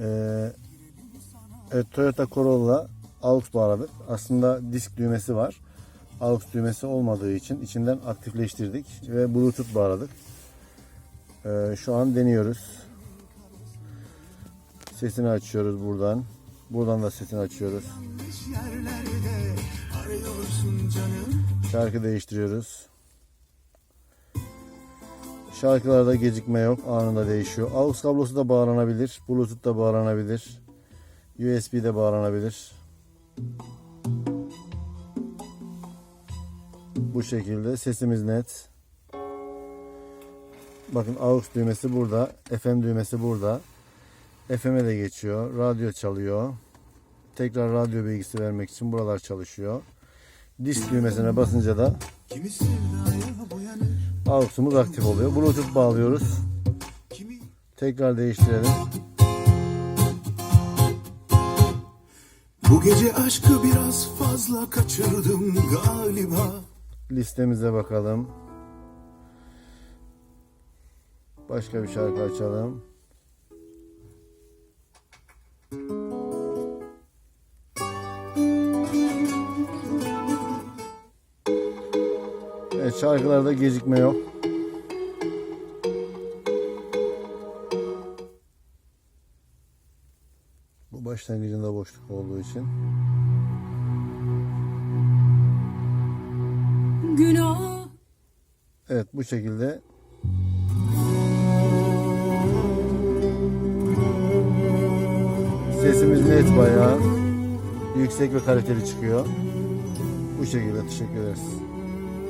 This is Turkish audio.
Ee, evet, Toyota Corolla AUX bağladık. Aslında disk düğmesi var. AUX düğmesi olmadığı için içinden aktifleştirdik ve Bluetooth bağladık. Ee, şu an deniyoruz. Sesini açıyoruz buradan. Buradan da sesini açıyoruz. Şarkı değiştiriyoruz. Şarkılarda gecikme yok. Anında değişiyor. AUX kablosu da bağlanabilir. Bluetooth da bağlanabilir. USB de bağlanabilir. Bu şekilde sesimiz net. Bakın AUX düğmesi burada. FM düğmesi burada. FM'e de geçiyor. Radyo çalıyor. Tekrar radyo bilgisi vermek için buralar çalışıyor. Disk düğmesine basınca da Kimi boyanır AUX'umuz aktif oluyor. Bluetooth bağlıyoruz. Tekrar değiştirelim. Bu gece aşkı biraz fazla kaçırdım galiba Listemize bakalım. Başka bir şarkı açalım. Evet şarkılarda gecikme yok. Bu başlangıcında boşluk olduğu için. Günah Evet bu şekilde sesimiz net bayağı yüksek ve kaliteli çıkıyor. Bu şekilde teşekkür ederiz.